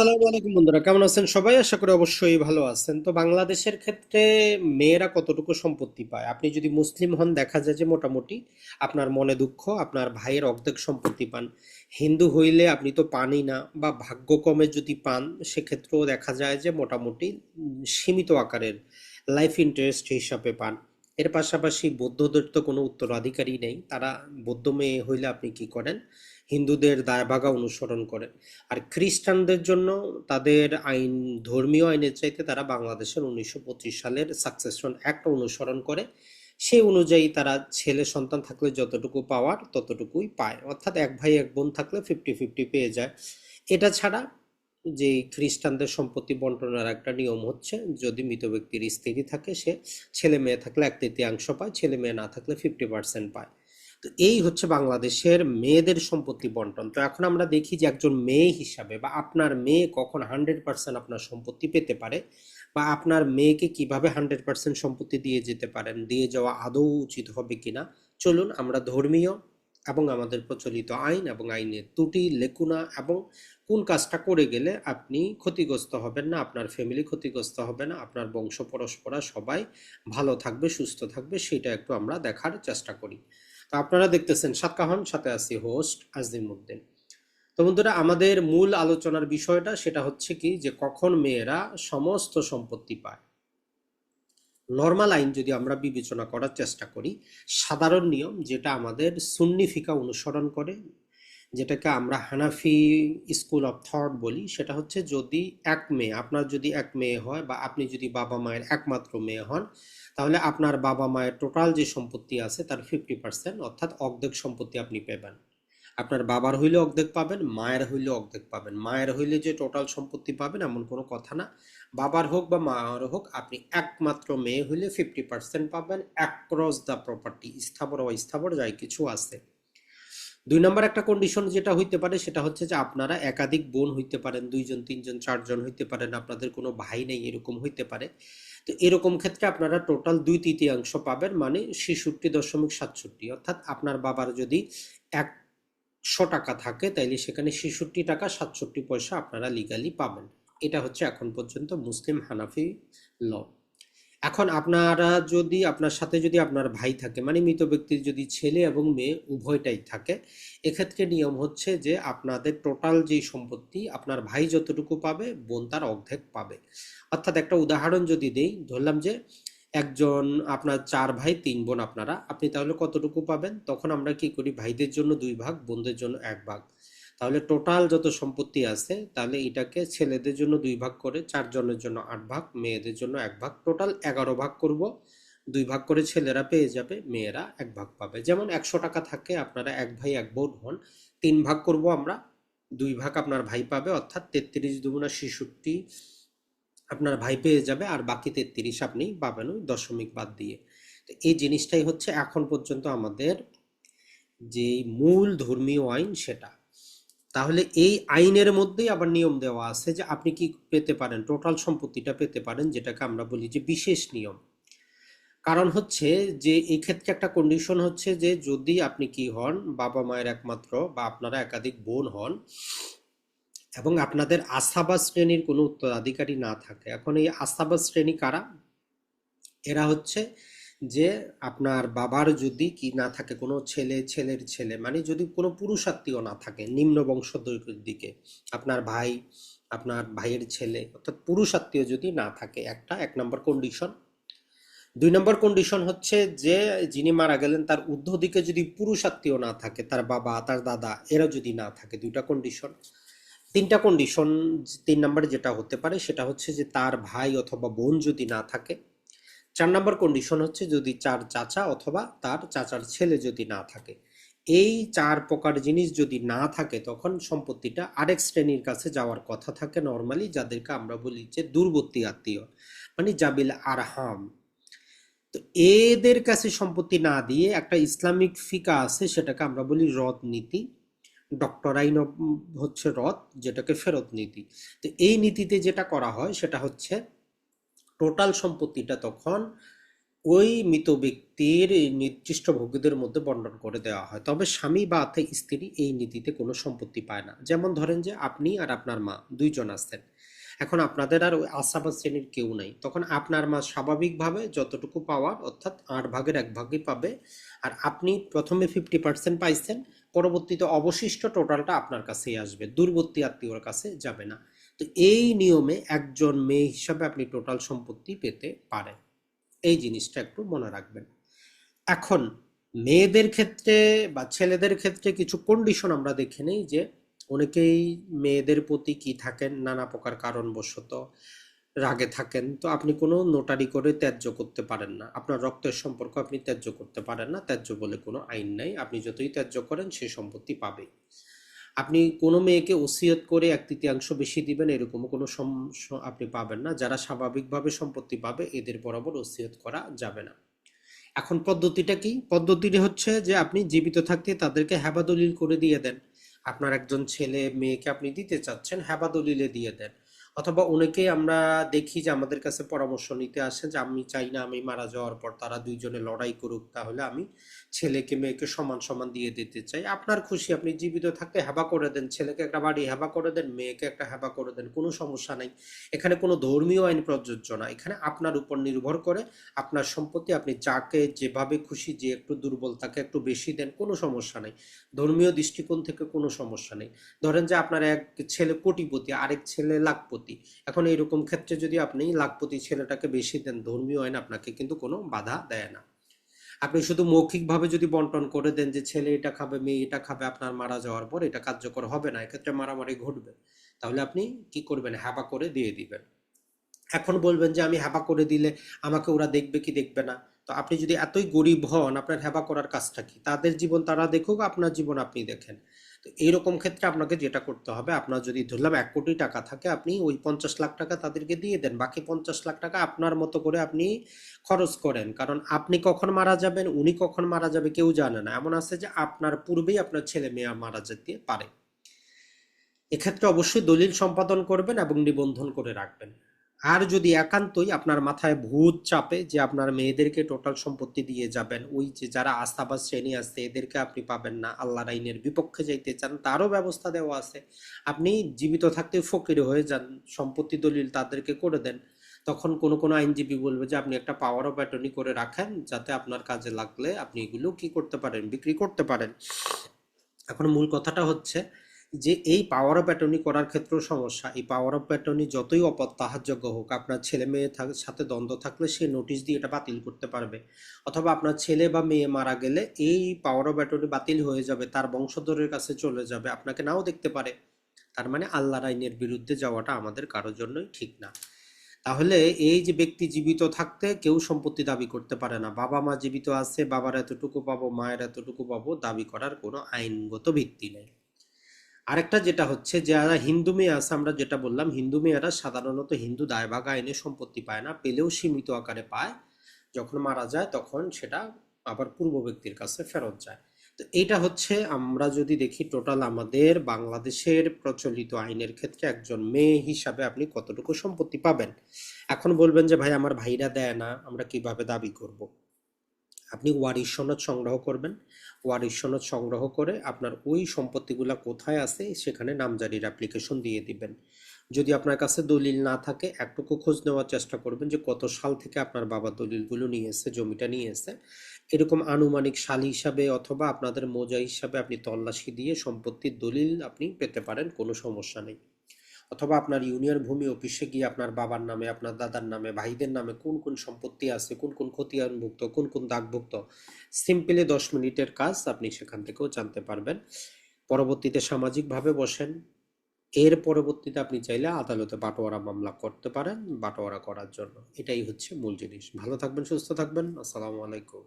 সালামু আলাইকুম বন্ধুরা, কেমন আছেন সবাই? আশা করি অবশ্যই ভালো আছেন। তো বাংলাদেশের ক্ষেত্রে মেয়েরা কতটুকু সম্পত্তি পায়? আপনি যদি মুসলিম হন, দেখা যায় যে মোটামুটি আপনার মনে দুঃখ, আপনার ভাইয়ের অর্ধেক সম্পত্তি পান। হিন্দু হইলে আপনি তো পানই না বা ভাগ্যক্রমে যদি পান, সেক্ষেত্রেও দেখা যায় যে মোটামুটি সীমিত আকারের লাইফ ইন্টারেস্ট হিসাবে পান। এর পাশাপাশি বৌদ্ধদের তো কোনো উত্তরাধিকারী নেই, তারা বৌদ্ধ মেয়ে হইলে আপনি কি করেন? হিন্দুদের দায়ভাগা অনুসরণ করে। আর খ্রিস্টানদের জন্য তাদের আইন, ধর্মীয় আইনের চাইতে তারা বাংলাদেশের উনিশশো পঁচিশ সালের সাকসেশন অ্যাক্ট অনুসরণ করে। সেই অনুযায়ী তারা ছেলে সন্তান থাকলে যতটুকু পাওয়ার ততটুকুই পায়। অর্থাৎ এক ভাই, এক বোন থাকলে ফিফটি ফিফটি পেয়ে যায়। এটা ছাড়া যে খ্রিস্টানদের সম্পত্তি বন্টনের একটা নিয়ম হচ্ছে, যদি মৃত ব্যক্তির স্ত্রী থাকে, সে ছেলে মেয়ে থাকলে এক তৃতীয়াংশ পায়, ছেলে মেয়ে না থাকলে ফিফটি পার্সেন্ট পায়। তো এই হচ্ছে বাংলাদেশের মেয়েদের সম্পত্তি বন্টন। তো এখন আমরা দেখি যে একজন মেয়ে হিসাবে বা আপনার মেয়ে কখন হান্ড্রেড পার্সেন্ট আপনার সম্পত্তি পেতে পারে বা আপনার মেয়েকে কীভাবে হান্ড্রেড পার্সেন্ট সম্পত্তি দিয়ে যেতে পারেন, দিয়ে যাওয়া আদৌ উচিত হবে কিনা? চলুন আমরা ধর্মীয় এবং আমাদের প্রচলিত আইন এবং আইনের ত্রুটি, লেকুনা এবং কোন কাজটা করে গেলে আপনি ক্ষতিগ্রস্ত হবেন না, আপনার ফ্যামিলি ক্ষতিগ্রস্ত হবে না, আপনার বংশ, পরস্পরা সবাই ভালো থাকবে, সুস্থ থাকবে, সেটা একটু আমরা দেখার চেষ্টা করি। আপনারা দেখতেছেন সাতকাহন সাথে আছি হোস্ট আজিমুদ্দিন তো বন্ধুরা, আমাদের মূল আলোচনার বিষয়টা সেটা হচ্ছে কি যে কখন মেয়েরা সমস্ত সম্পত্তি পায়। নর্মাল আইন যদি আমরা বিবেচনা করার চেষ্টা করি, সাধারণ নিয়ম যেটা আমাদের সুন্নি ফিকা অনুসরণ করে যেটাকে আমরা হানাফি স্কুল অফ থট বলি, সেটা হচ্ছে যদি এক মেয়ে, আপনার যদি এক মেয়ে হয় বা আপনি যদি বাবা মায়ের একমাত্র মেয়ে হন, তাহলে আপনার বাবা মায়ের টোটাল যে সম্পত্তি আছে তার ফিফটি পার্সেন্ট অর্থাৎ অর্ধেক সম্পত্তি আপনি পাবেন। আপনার বাবার হইলে অর্ধেক পাবেন, মায়ের হইলে অর্ধেক পাবেন। মায়ের হইলে যে টোটাল সম্পত্তি পাবেন এমন কোনো কথা না। বাবার হোক বা মায়ের হোক, আপনি একমাত্র মেয়ে হইলে ফিফটি পার্সেন্ট পাবেন অ্যাক্রস দ্য প্রপার্টি স্থাবর ও স্থাবর যাই কিছু আছে। দুই নম্বর একটা কন্ডিশন যেটা হইতে পারে সেটা হচ্ছে যে আপনারা একাধিক বোন হইতে পারেন, দুইজন, তিনজন, চারজন হইতে পারেন, আপনাদের কোনো ভাই নেই, এরকম হইতে পারে। তো এরকম ক্ষেত্রে আপনারা টোটাল দুই তৃতীয়াংশ পাবেন মানে ছেষট্টি দশমিক সাতষট্টি। অর্থাৎ আপনার বাবার যদি একশো টাকা থাকে, তাইলে সেখানে ছেষট্টি টাকা সাতষট্টি পয়সা আপনারা লিগালি পাবেন। এটা হচ্ছে এখন পর্যন্ত মুসলিম হানাফি ল এখন আপনারা যদি, আপনার সাথে যদি আপনার ভাই থাকে মানে মৃত ব্যক্তির যদি ছেলে এবং মেয়ে উভয়টাই থাকে, এক্ষেত্রে নিয়ম হচ্ছে যে আপনাদের টোটাল যেই সম্পত্তি, আপনার ভাই যতটুকু পাবে, বোন তার অর্ধেক পাবে। অর্থাৎ একটা উদাহরণ যদি দেই, ধরলাম যে একজন, আপনার চার ভাই, তিন বোন আপনারা, আপনি তাহলে কতটুকু পাবেন? তখন আমরা কি করি, ভাইদের জন্য দুই ভাগ, বোনদের জন্য এক ভাগ। তাহলে টোটাল যত সম্পত্তি আছে, তাহলে এটাকে ছেলেদের জন্য দুই ভাগ করে চারজনের জন্য আট ভাগ, মেয়েদের জন্য এক ভাগ। টোটাল এগারো ভাগ করব। দুই ভাগ করে ছেলেরা পেয়ে যাবে, মেয়েরা এক ভাগ পাবে। যেমন একশো টাকা থাকে, আপনারা এক ভাই এক বোন হন, তিন ভাগ করব আমরা। দুই ভাগ আপনার ভাই পাবে, অর্থাৎ তেত্রিশ দুগুণা ছেষট্টি আপনার ভাই পেয়ে যাবে, আর বাকি তেত্রিশ আপনি পাবেন ওই দশমিক বাদ দিয়ে। তো এই জিনিসটাই হচ্ছে এখন পর্যন্ত আমাদের যে মূল ধর্মীয় আইন সেটা। তাহলে এই আইনের মধ্যেই আবার নিয়ম দেওয়া আছে যে আপনি কি পেতে পারেন টোটাল সম্পত্তিটা পেতে পারেন, যেটাকে আমরা বলি যে বিশেষ নিয়ম। কারণ হচ্ছে যে এই ক্ষেত্রে একটা কন্ডিশন হচ্ছে যে যদি আপনি কি হন, বাবা মায়ের একমাত্র বা আপনারা একাধিক বোন হন এবং আপনাদের আস্থাবাস শ্রেণির কোনো উত্তরাধিকারী না থাকে, এখন এই আস্থাবাস শ্রেণি কারা? এরা হচ্ছে যে আপনার বাবার যদি কি না থাকে, কোনো ছেলে, ছেলের ছেলে মানে যদি কোনো পুরুষাত্মীয় না থাকে, নিম্ন বংশোদ্ভূতের দিকে, আপনার ভাই, আপনার ভাইয়ের ছেলে, অর্থাৎ পুরুষাত্মীয় যদি না থাকে, একটা, এক নম্বর কন্ডিশন দুই নম্বর কন্ডিশন হচ্ছে যে, যিনি মারা গেলেন, তার ঊর্ধ্ব দিকে যদি পুরুষাত্মীয় না থাকে, তার বাবা, তার দাদা, এরা যদি না থাকে, দুইটা কন্ডিশন তিনটা কন্ডিশন তিন নম্বরে যেটা হতে পারে, সেটা হচ্ছে যে তার ভাই অথবা বোন যদি না থাকে চার নম্বর কন্ডিশন হচ্ছে যদি চার চাচা অথবা তার চাচার ছেলে যদি না থাকে। এই চার প্রকার জিনিস যদি না থাকে, তখন সম্পত্তিটা আরেক শ্রেণির কাছে যাওয়ার কথা থাকে নর্মালি যাদেরকে আমরা বলি যে দূরবর্তী আত্মীয় মানে জাবিল আরহাম। তো এদের কাছে সম্পত্তি না দিয়ে একটা ইসলামিক ফিকা আছে, সেটাকে আমরা বলি রদ নীতি। ডক্টরাইন হচ্ছে রদ, যেটাকে ফেরত নীতি। তো এই নীতিতে যেটা করা হয়, সেটা হচ্ছে টোটাল সম্পত্তিটা তখন ওই মৃত ব্যক্তির নির্দিষ্ট ভোগীদের মধ্যে বন্টন করে দেওয়া হয়। তবে স্বামী বা স্ত্রী এই নীতিতে কোনো সম্পত্তি পায় না। যেমন ধরেন যে আপনি আর আপনার মা দুইজন আছেন। এখন আপনাদের আর ওই আশাবাদ শ্রেণির কেউ নাই। তখন আপনার মা স্বাভাবিকভাবে যতটুকু পাওয়ার, অর্থাৎ আট ভাগের এক ভাগই পাবে। আর আপনি প্রথমে ফিফটি পার্সেন্ট পাইছেন, পরবর্তীতে অবশিষ্ট টোটালটা আপনার কাছেই আসবে। দূরবর্তী আত্মীয়র কাছে যাবে না। তো এই নিয়মে একজন মেয়ে হিসাবে আপনি টোটাল সম্পত্তি পেতে পারেন। এই জিনিসটা একটু মনে রাখবেন। এখন মেয়েদের ক্ষেত্রে বা ছেলেদের ক্ষেত্রে কিছু কন্ডিশন আমরা দেখে নেই যে অনেকেই মেয়েদের প্রতি কি থাকেন, নানা প্রকার কারণবশত রাগে থাকেন। তো আপনি কোনো নোটারি করে ত্যায্য করতে পারেন না। আপনার রক্তের সম্পর্ক আপনি ত্যায্য করতে পারেন না। ত্যায্য বলে কোনো আইন নাই। আপনি যতই ত্যায্য করেন সেই সম্পত্তি পাবেই। আপনি কোনো মেয়েকে ওসিয়ত করে এক তৃতীয়াংশ বেশি দিবেন এরকম কোনো আপনি পাবেন না। যারা স্বাভাবিকভাবে সম্পত্তি পাবে, এদের বরাবর ওসিয়ত করা যাবে না। এখন পদ্ধতিটা কি? পদ্ধতিটি হচ্ছে যে আপনি জীবিত থাকতে তাদেরকে হেবা দলিল করে দিয়ে দেন। আপনার একজন ছেলে মেয়েকে আপনি দিতে চাচ্ছেন হেবা দলিলে দিয়ে দেন। অথবা অনেকেই আমরা দেখি যে আমাদের কাছে পরামর্শ নিতে আসেন যে, আমি চাই না আমি মারা যাওয়ার পর তারা দুইজনে লড়াই করুক, তাহলে আমি ছেলেকে, মেয়েকে সমান সমান দিয়ে দিতে চাই। আপনার খুশি, আপনি জীবিত থাকতে হেবা করে দেন। ছেলেকে একটা বাড়ি হেবা করে দেন, মেয়েকে একটা হেবা করে দেন, কোনো সমস্যা নাই। এখানে কোনো ধর্মীয় আইন প্রযোজ্য না। এখানে আপনার উপর নির্ভর করে আপনার সম্পত্তি, আপনি যাকে যেভাবে খুশি, যে একটু দুর্বল তাকে একটু বেশি দেন, কোনো সমস্যা নেই। ধর্মীয় দৃষ্টিকোণ থেকে কোনো সমস্যা নেই। ধরেন যে আপনার এক ছেলে কোটিপতি, আরেক ছেলে লাখপতি। এখন এইরকম ক্ষেত্রে যদি আপনি লাখপতি ছেলেটাকে বেশি দেন, ধর্মীয় আইন আপনাকে কিন্তু কোনো বাধা দেয় না। আপনি শুধু মৌখিকভাবে যদি বন্টন করে দেন যে ছেলে এটা খাবে, মেয়ে এটা খাবে, আপনার মারা যাওয়ার পর এটা কার্যকর হবে না, এক্ষেত্রে মারামারি ঘটবে। তাহলে আপনি কি করবেন? হ্যাপা করে দিয়ে দিবেন। এখন বলবেন যে আমি হ্যাপা করে দিলে আমাকে ওরা দেখবে কি দেখবে না? তো আপনি যদি এতই গরিব হন, আপনার হ্যাপা করার কাজটা কি? তাদের জীবন তারা দেখুক, আপনার জীবন আপনি দেখেন। তো এইরকম ক্ষেত্রে আপনাকে যেটা করতে হবে, আপনার যদি ধরলাম এক কোটি টাকা থাকে, আপনি ওই পঞ্চাশ লাখ টাকা তাদেরকে দিয়ে দেন। বাকি পঞ্চাশ লাখ টাকা আপনার মতো করে আপনি খরচ করেন। কারণ আপনি কখন মারা যাবেন, উনি কখন মারা যাবে কেউ জানে না। এমন আছে যে আপনার পূর্বেই আপনার ছেলে মেয়ে মারা যেতে পারে। এক্ষেত্রে অবশ্যই দলিল সম্পাদন করবেন এবং নিবন্ধন করে রাখবেন। আর যদি একান্তই আপনার মাথায় ভূত চাপে যে আপনার মেয়েদেরকে টোটাল সম্পত্তি দিয়ে যাবেন, ওই যে যারা আস্থাবাস শ্রেণি আছে, এদেরকে আপনি পাবেন না, আল্লাহর আইনের বিপক্ষে যাইতে চান, তারও ব্যবস্থা দেওয়া আছে। আপনি জীবিত থাকতে ফকির হয়ে যান, সম্পত্তি দলিল তাদেরকে করে দেন, তখন কোনো কোনো আইনজীবী বলবে যে আপনি একটা পাওয়ার অফ অ্যাটর্নি করে রাখেন, যাতে আপনার কাজে লাগলে আপনি এগুলো কি করতে পারেন, বিক্রি করতে পারেন। এখন মূল কথাটা হচ্ছে যে এই পাওয়ার অফ অ্যাটর্নি করার ক্ষেত্রেও সমস্যা। এই পাওয়ার অফ অ্যাটর্নি যতই অপত্যাহারযোগ্য হোক, আপনার ছেলে মেয়ে সাথে দ্বন্দ্ব থাকলে সে নোটিশ দিয়ে এটা বাতিল করতে পারবে। অথবা আপনার ছেলে বা মেয়ে মারা গেলে এই পাওয়ার অফ অ্যাটর্নি বাতিল হয়ে যাবে, তার বংশধরের কাছে চলে যাবে, আপনাকে নাও দেখতে পারে। তার মানে আল্লাহর আইনের বিরুদ্ধে যাওয়াটা আমাদের কারোর জন্যই ঠিক না। তাহলে এই যে ব্যক্তি জীবিত থাকতে কেউ সম্পত্তি দাবি করতে পারে না। বাবা মা জীবিত আছে, বাবার এতটুকু পাবো, মায়ের এতটুকু পাবো, দাবি করার কোনো আইনগত ভিত্তি নেই। আরেকটা যেটা হচ্ছে যারা হিন্দু মেয়ে আছে, আমরা যেটা বললাম, হিন্দু মেয়েরা সাধারণত হিন্দু দায়ভাগ আইনে সম্পত্তি পায় না, পেলেও সীমিত আকারে পায়। যখন মারা যায়, তখন সেটা আবার পূর্ব ব্যক্তির কাছে ফেরত যায়। তো এইটা হচ্ছে আমরা যদি দেখি টোটাল আমাদের বাংলাদেশের প্রচলিত আইনের ক্ষেত্রে একজন মেয়ে হিসাবে আপনি কতটুকু সম্পত্তি পাবেন। এখন বলবেন যে, ভাই, আমার ভাইরা দেয় না, আমরা কীভাবে দাবি করব? আপনি ওয়ারিশ সনদ সংগ্রহ করবেন। ওয়ারিশ সনদ সংগ্রহ করে আপনার ওই সম্পত্তিগুলো কোথায় আছে সেখানে নামজারির অ্যাপ্লিকেশন দিয়ে দিবেন। যদি আপনার কাছে দলিল না থাকে, একটুকু খোঁজ নেওয়ার চেষ্টা করবেন যে কত সাল থেকে আপনার বাবা দলিলগুলো নিয়ে জমিটা নিয়ে এরকম আনুমানিক সাল হিসাবে অথবা আপনাদের মোজা হিসাবে আপনি তল্লাশি দিয়ে সম্পত্তির দলিল আপনি পেতে পারেন, কোনো সমস্যা নেই। অথবা আপনার ইউনিয়ন ভূমি অফিসে গিয়ে আপনার বাবার নামে, আপনার দাদার নামে, ভাইদের নামে কোন কোন সম্পত্তি আছে, কোন কোন খতিয়ানভুক্ত কোন কোন দাগভুক্ত সিম্পলি দশ মিনিটের কাজ আপনি সেখান থেকেও জানতে পারবেন। পরবর্তীতে সামাজিকভাবে বসেন। এর পরবর্তীতে আপনি চাইলে আদালতে বাটোয়ারা মামলা করতে পারেন, বাটোয়ারা করার জন্য। এটাই হচ্ছে মূল জিনিস। ভালো থাকবেন, সুস্থ থাকবেন। আসসালামু আলাইকুম।